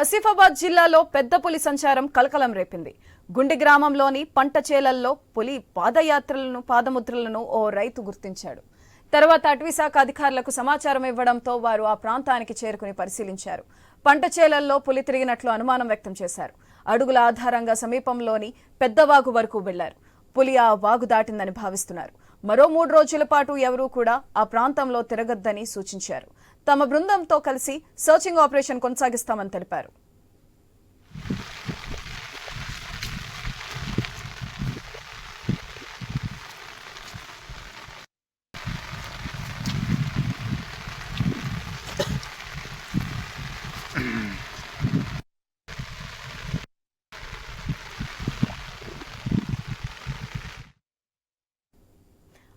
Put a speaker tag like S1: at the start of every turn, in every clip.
S1: ఆసిఫాబాద్ జిల్లాలో పెద్ద పులి సంచారం కలకలం రేపింది. గుండి గ్రామంలోని పంట చేలల్లో పులి పాదయాత్రలను పాదముద్రలను ఓ రైతు గుర్తించాడు. తర్వాత అటవీశాఖ అధికారులకు సమాచారం ఇవ్వడంతో వారు ఆ ప్రాంతానికి చేరుకుని పరిశీలించారు. పంట చేలల్లో పులి తిరిగినట్లు అనుమానం వ్యక్తం చేశారు. అడుగుల ఆధారంగా సమీపంలోని పెద్దవాగు వరకు వెళ్ళారు. పులి ఆ వాగు దాటిందని భావిస్తున్నారు. మరో మూడు రోజుల పాటు ఎవరూ కూడా ఆ ప్రాంతంలో తిరగద్దని సూచించారు. తమ బృందంతో కలిసి సర్చింగ్ ఆపరేషన్ కొనసాగిస్తామని తెలిపారు.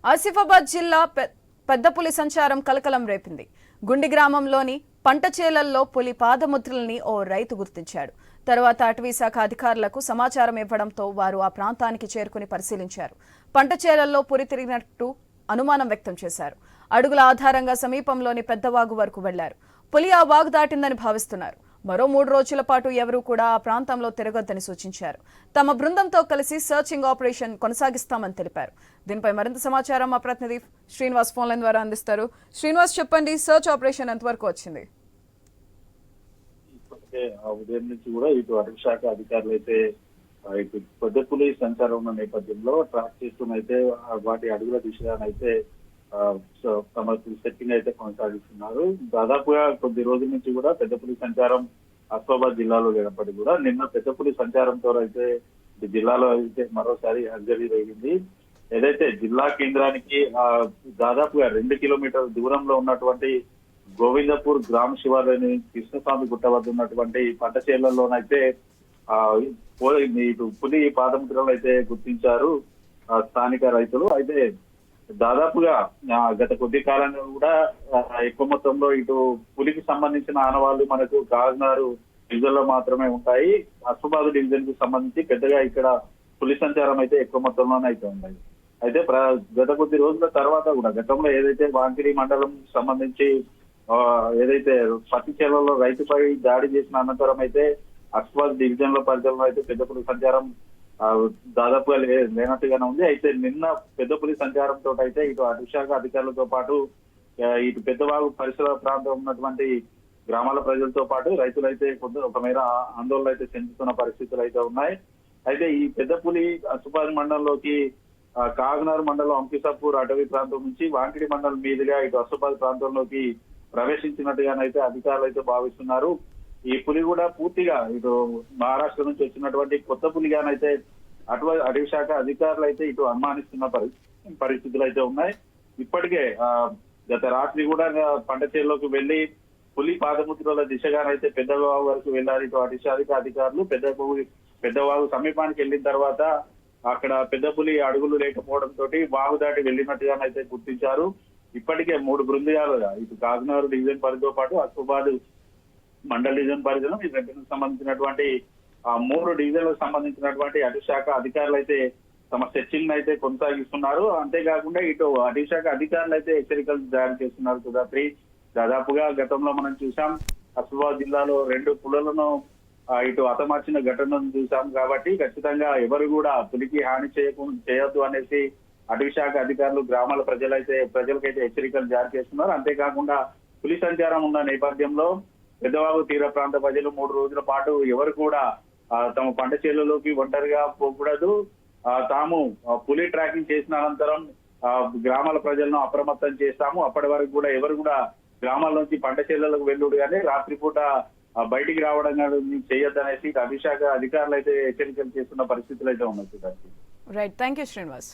S1: ఆసిఫాబాద్ జిల్లా పె- సంచారం కలకలం రేపింది. గుండి గ్రామంలోని పంట చేలల్లో పులి పాదముద్రల్ని ఓ రైతు గుర్తించాడు. తర్వాత అటవీశాఖ అధికారులకు సమాచారం ఇవ్వడంతో వారు ఆ ప్రాంతానికి చేరుకుని పరిశీలించారు. పంట చేలల్లో తిరిగినట్టు అనుమానం వ్యక్తం చేశారు. అడుగుల ఆధారంగా సమీపంలోని పెద్దవాగు వరకు వెళ్ళారు. పులి ఆ వాగు దాటిందని భావిస్తున్నారు. మరో మూడు రోజుల పాటు ఎవరూ కూడా ఆ ప్రాంతంలో తిరగొద్దని సూచించారు. తమ బృందంతో కలిసి సర్చింగ్ ఆపరేషన్ కొనసాగిస్తామని తెలిపారు. దీనిపై మరింత సమాచారం మా ప్రతినిధి శ్రీనివాస్ ఫోన్లైన్ ద్వారా అందిస్తారు. శ్రీనివాస్ చెప్పండి సర్చ్ ఆపరేషన్ ఎంతవరకు వచ్చింది?
S2: ఉదయం నుంచి కూడా ఇటు అటవీ శాఖ అధికారులు అయితే ఇటు పెద్ద పులి సంచారం ఉన్న నేపథ్యంలో ట్రాక్ చేస్తున్నైతే వాటి అడుగుల దిశగానైతే సో తమ సెట్టింగ్ అయితే కొనసాగిస్తున్నారు. దాదాపుగా కొద్ది రోజుల నుంచి కూడా పెద్దపులి సంచారం అస్మాబాద్ జిల్లాలో లేనప్పటికీ కూడా నిన్న పెద్దపులి సంచారంతో అయితే జిల్లాలో అయితే మరోసారి హర్జరీ జరిగింది ఏదైతే జిల్లా కేంద్రానికి ఆ, దాదాపుగా రెండు కిలోమీటర్ల దూరంలో ఉన్నటువంటి గోవిందపూర్ గ్రామ శివారుని కృష్ణస్వామి గుట్ట వద్ద ఉన్నటువంటి పంట చేలలోనైతే ఆ ఇటు పులి పాదముద్రలు అయితే గుర్తించారు ఆ, స్థానిక రైతులు. అయితే దాదాపుగా గత కొద్ది కాలంగా కూడా ఎక్కువ మొత్తంలో ఇటు పులికి సంబంధించిన ఆనవాళ్ళు మనకు కాకినారు డివిజన్లో మాత్రమే ఉంటాయి. అస్మాబాద్ డివిజన్కి సంబంధించి పెద్దగా ఇక్కడ పులి సంచారం అయితే ఎక్కువ మొత్తంలోనే అయితే ఉన్నాయి అయితే ప్ర- గత కొద్ది రోజుల తర్వాత కూడా గతంలో ఏదైతే వాంకిడి మండలం సంబంధించి ఆ, ఏదైతే పత్తి చేలలో రైతుపై దాడి చేసిన అనంతరం అయితే అస్మాబాద్ డివిజన్లో పరిధిలో అయితే పెద్ద పులి సంచారం దాదాపుగా లేనట్టుగానే ఉంది. అయితే నిన్న పెద్ద పులి సంచారంతో అయితే ఇటు అటవీశాఖ అధికారులతో పాటు ఇటు పెద్దవాగు పరిసర ప్రాంతం ఉన్నటువంటి గ్రామాల ప్రజలతో పాటు రైతులైతే కొంత ఒక మేర ఆందోళన అయితే చెందుతున్న పరిస్థితులు అయితే ఉన్నాయి. అయితే ఈ పెద్ద పులి అసుపాది మండలంలోకి కాగనార్ మండలం అంకిసాపూర్ అటవీ ప్రాంతం నుంచి వాంకిడి మండలం మీదుగా ఇటు అసుపాది ప్రాంతంలోకి ప్రవేశించినట్టుగానైతే అధికారులు అయితే భావిస్తున్నారు. ఈ పులి కూడా పూర్తిగా ఇటు మహారాష్ట్ర నుంచి వచ్చినటువంటి కొత్త పులిగానైతే అటు అటవీ శాఖ అధికారులు అయితే ఇటు అనుమానిస్తున్న పరిస్థితి పరిస్థితులు అయితే ఉన్నాయి. ఇప్పటికే ఆ, గత రాత్రి కూడా పంట చేల్లోకి వెళ్ళి పులి పాదముద్రల దిశగానైతే పెద్దవాగు వరకు వెళ్ళారు ఇటు అటవీ శాఖ అధికారులు. పెద్ద పెద్దవావు పెద్దవాగు సమీపానికి వెళ్ళిన తర్వాత అక్కడ పెద్ద పులి అడుగులు లేకపోవడంతో వాగు దాటి వెళ్ళినట్టుగానైతే గుర్తించారు. ఇప్పటికే మూడు బృందాలుగా ఇటు కాకినాడ డివిజన్ పరిధితో పాటు అస్మాబాద్ మండల్ డివిజన్ పరిధిలో ఈ రెండుకు సంబంధించినటువంటి ఆ మూడు డివిజన్లకు సంబంధించినటువంటి అటవీ శాఖ అధికారులు అయితే తమ చర్చలను అయితే కొనసాగిస్తున్నారు. అంతేకాకుండా ఇటు అటవీ శాఖ అధికారులు అయితే హెచ్చరికలు జారీ చేస్తున్నారు సుధాత్రి. దాదాపుగా గతంలో మనం చూసాం అస్మాబాద్ జిల్లాలో రెండు పులులను ఇటు హతమార్చిన ఘటనను చూసాం కాబట్టి ఖచ్చితంగా ఎవరు కూడా పులికి హాని చేయకుండా చేయొద్దు అనేసి అటవీ శాఖ అధికారులు గ్రామాల ప్రజలైతే ప్రజలకైతే హెచ్చరికలు జారీ చేస్తున్నారు. అంతేకాకుండా పులి సంచారం ఉన్న నేపథ్యంలో పెద్దవాగు తీర ప్రాంత ప్రజలు మూడు రోజుల పాటు ఎవరు కూడా తమ పంట చేలలోకి ఒంటరిగా పోకూడదు. తాము పులి ట్రాకింగ్ చేసిన అనంతరం గ్రామాల ప్రజలను అప్రమత్తం చేస్తాము. అప్పటి వరకు కూడా ఎవరు కూడా గ్రామాల నుంచి పంట చేలలకు వెళ్ళుడు కానీ రాత్రిపూట బయటికి రావడం కానీ చేయొద్దనేసి అనేసి అభిషేక అధికారులు అయితే హెచ్చరికలు చేస్తున్న పరిస్థితులు అయితే ఉన్నాయి.
S1: Right thank you Srinivas